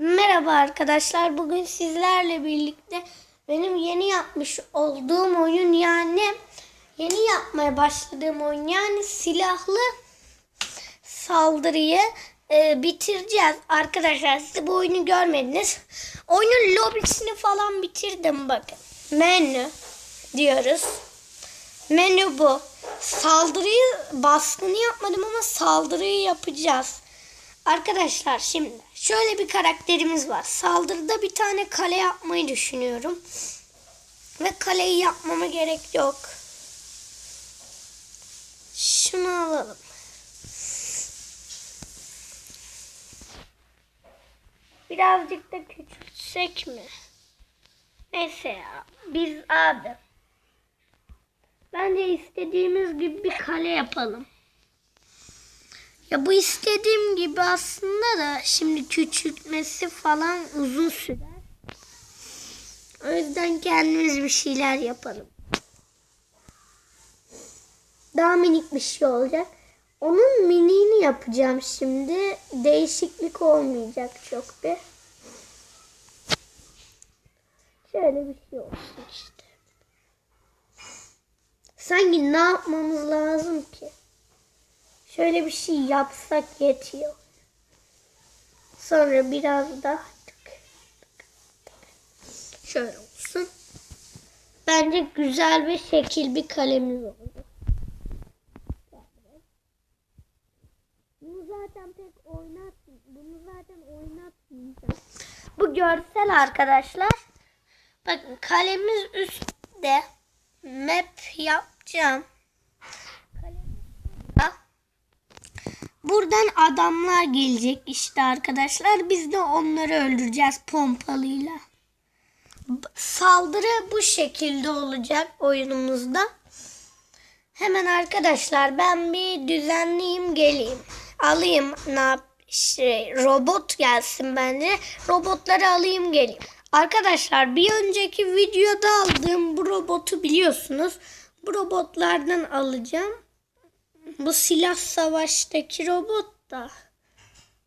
Merhaba arkadaşlar. Bugün sizlerle birlikte benim yeni yapmış olduğum oyun yani yeni yapmaya başladığım oyun yani silahlı saldırıyı e, bitireceğiz. Arkadaşlar siz bu oyunu görmediniz. Oyunun lobisini falan bitirdim bakın. Menü diyoruz. Menü bu. Saldırıyı baskını yapmadım ama saldırıyı yapacağız. Arkadaşlar şimdi şöyle bir karakterimiz var. Saldırıda bir tane kale yapmayı düşünüyorum. Ve kaleyi yapmama gerek yok. Şunu alalım. Birazcık da küçültsek mi? Neyse ya. Biz abi. Bence istediğimiz gibi bir kale yapalım. Ya bu istediğim gibi aslında da şimdi küçültmesi falan uzun sürer. O yüzden kendimiz bir şeyler yapalım. Daha minik bir şey olacak. Onun miniğini yapacağım şimdi. Değişiklik olmayacak çok bir. Şöyle bir şey olsun işte. Sanki ne yapmamız lazım ki? Şöyle bir şey yapsak yetiyor. Sonra biraz daha şöyle olsun. Bence güzel bir şekil bir kalemiz oldu. Bunu zaten pek oynat, bunu zaten oynatmayacağım. Bu görsel arkadaşlar. Bakın kalemiz üstte. Map yapacağım. Buradan adamlar gelecek işte arkadaşlar. Biz de onları öldüreceğiz pompalıyla. Saldırı bu şekilde olacak oyunumuzda. Hemen arkadaşlar ben bir düzenleyeyim geleyim. Alayım ne yap şey, robot gelsin bence. Robotları alayım geleyim. Arkadaşlar bir önceki videoda aldığım bu robotu biliyorsunuz. Bu robotlardan alacağım. Bu silah savaştaki robot da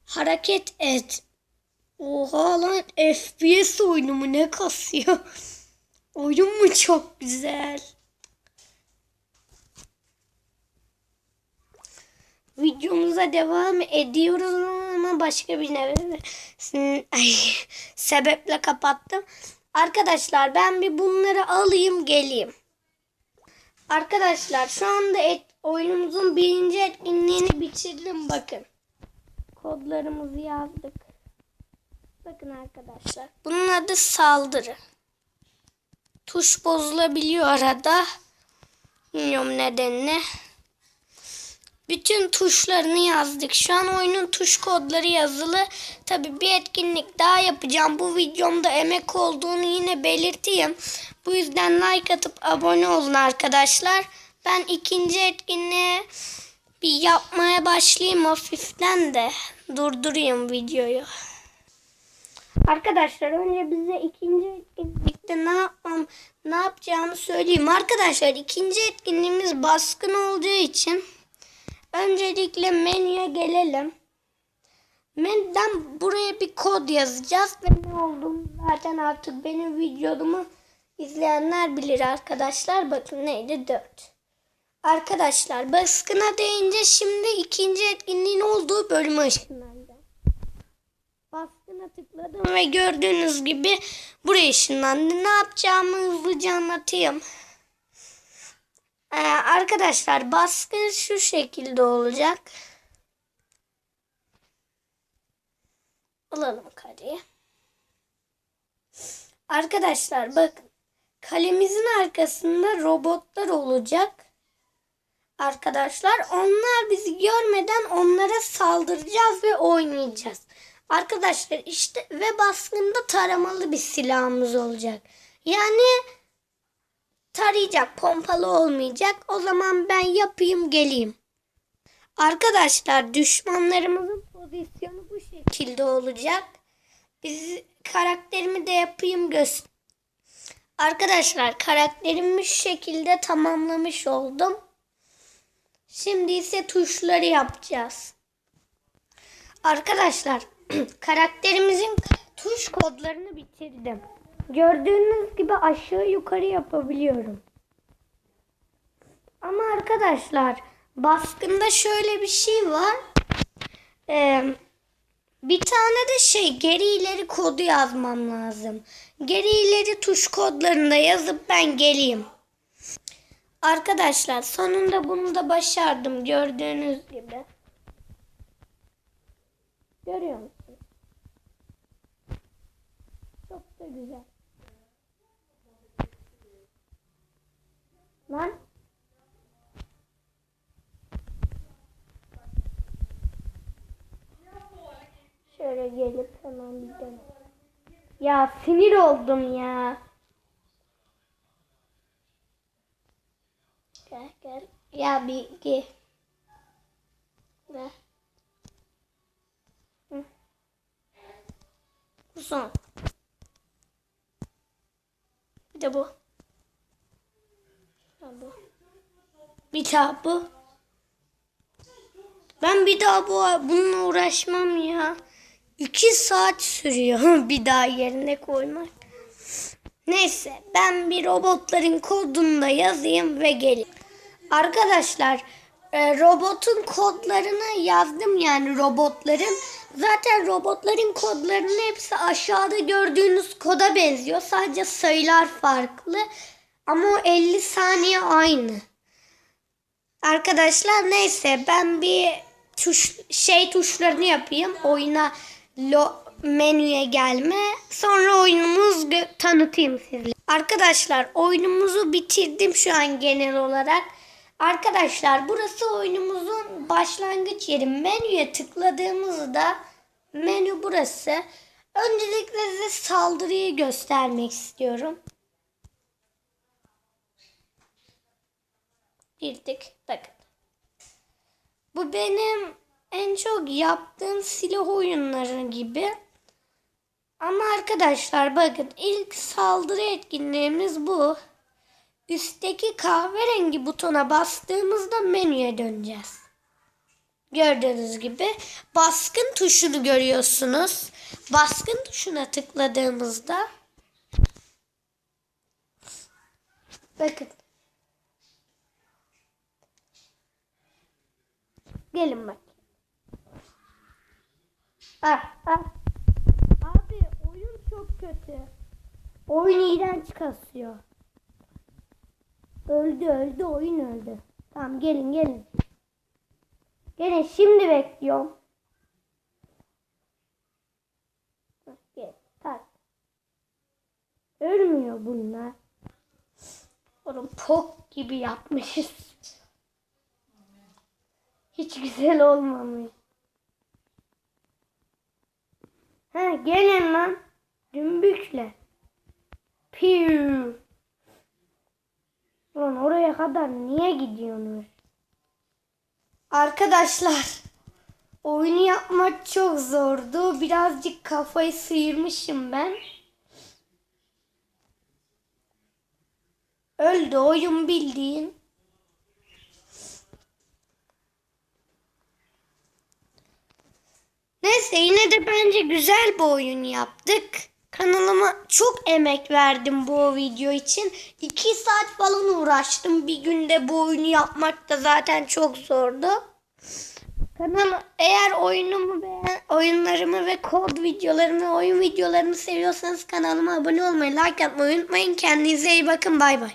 hareket et. Oha lan FPS oyunu mu ne kasıyor? Oyun mu çok güzel? Videomuza devam ediyoruz ama başka bir ne ay, sebeple kapattım. Arkadaşlar ben bir bunları alayım geleyim. Arkadaşlar şu anda et, oyunumuzun birinci etkinliğini bitirdim bakın. Kodlarımızı yazdık. Bakın arkadaşlar. Bunun adı saldırı. Tuş bozulabiliyor arada. Bilmiyorum nedenini. Bütün tuşlarını yazdık. Şu an oyunun tuş kodları yazılı. Tabi bir etkinlik daha yapacağım. Bu videomda emek olduğunu yine belirteyim. Bu yüzden like atıp abone olun arkadaşlar. Ben ikinci etkinliğe bir yapmaya başlayayım hafiften de durdurayım videoyu. Arkadaşlar önce bize ikinci etkinlikte ne yapmam ne yapacağımı söyleyeyim. Arkadaşlar ikinci etkinliğimiz baskın olduğu için öncelikle menüye gelelim. Menüden buraya bir kod yazacağız ve ne olduğunu zaten artık benim videomu izleyenler bilir arkadaşlar. Bakın neydi 4. Arkadaşlar baskına deyince şimdi ikinci etkinliğin olduğu bölüme ışınlanacağım. Baskına tıkladım ve gördüğünüz gibi buraya ışınlandı. Ne yapacağımı hızlıca anlatayım. Ee, arkadaşlar baskın şu şekilde olacak. Alalım kareyi. Arkadaşlar bakın. Kalemizin arkasında robotlar olacak. Arkadaşlar onlar bizi görmeden onlara saldıracağız ve oynayacağız. Arkadaşlar işte ve baskında taramalı bir silahımız olacak. Yani tarayacak, pompalı olmayacak. O zaman ben yapayım geleyim. Arkadaşlar düşmanlarımızın pozisyonu bu şekilde olacak. Biz karakterimi de yapayım göster. Arkadaşlar karakterimi şu şekilde tamamlamış oldum. Şimdi ise tuşları yapacağız. Arkadaşlar karakterimizin tuş kodlarını bitirdim. Gördüğünüz gibi aşağı yukarı yapabiliyorum. Ama arkadaşlar baskında şöyle bir şey var. Ee, bir tane de şey geri ileri kodu yazmam lazım. Geri ileri tuş kodlarını da yazıp ben geleyim. Arkadaşlar sonunda bunu da başardım gördüğünüz gibi. Görüyor musunuz? Çok da güzel. Lan. Şöyle gelip hemen bir. Ya sinir oldum ya. Gel gel. Ya bir gel. Ver. Hı. Bu son. Bir de bu. Ha, bu. Bir daha bu. Ben bir daha bu bununla uğraşmam ya. İki saat sürüyor bir daha yerine koymak. Neyse ben bir robotların kodunu da yazayım ve geleyim. Arkadaşlar e, robotun kodlarını yazdım yani robotların. Zaten robotların kodlarının hepsi aşağıda gördüğünüz koda benziyor. Sadece sayılar farklı. Ama o 50 saniye aynı. Arkadaşlar neyse ben bir tuş şey tuşlarını yapayım. Oyuna lo, menüye gelme. Sonra oyunumuzu gö- tanıtayım size. Arkadaşlar oyunumuzu bitirdim şu an genel olarak. Arkadaşlar burası oyunumuzun başlangıç yeri. Menüye tıkladığımızda menü burası. Öncelikle size saldırıyı göstermek istiyorum. Girdik. Bakın. Bu benim en çok yaptığım silah oyunları gibi. Ama arkadaşlar bakın ilk saldırı etkinliğimiz bu. Üstteki kahverengi butona bastığımızda menüye döneceğiz. Gördüğünüz gibi baskın tuşunu görüyorsunuz. Baskın tuşuna tıkladığımızda bakın Gelin bak. Ah, ah. Abi oyun çok kötü. Oyun iğrenç kasıyor. Öldü öldü oyun öldü. Tamam gelin gelin. Gelin şimdi bekliyorum. Gel tak. Ölmüyor bunlar. Oğlum pok gibi yapmışız. Hiç güzel olmamış. Ha gelin lan. Dümbükle. Piu. Lan oraya kadar niye gidiyorsunuz? Arkadaşlar. Oyunu yapmak çok zordu. Birazcık kafayı sıyırmışım ben. Öldü oyun bildiğin. Neyse yine de bence güzel bir oyun yaptık. Kanalıma çok emek verdim bu video için. 2 saat falan uğraştım. Bir günde bu oyunu yapmak da zaten çok zordu. Kanal eğer oyunumu beğen, oyunlarımı ve kod videolarımı, oyun videolarımı seviyorsanız kanalıma abone olmayı, like atmayı unutmayın. Kendinize iyi bakın. Bay bay.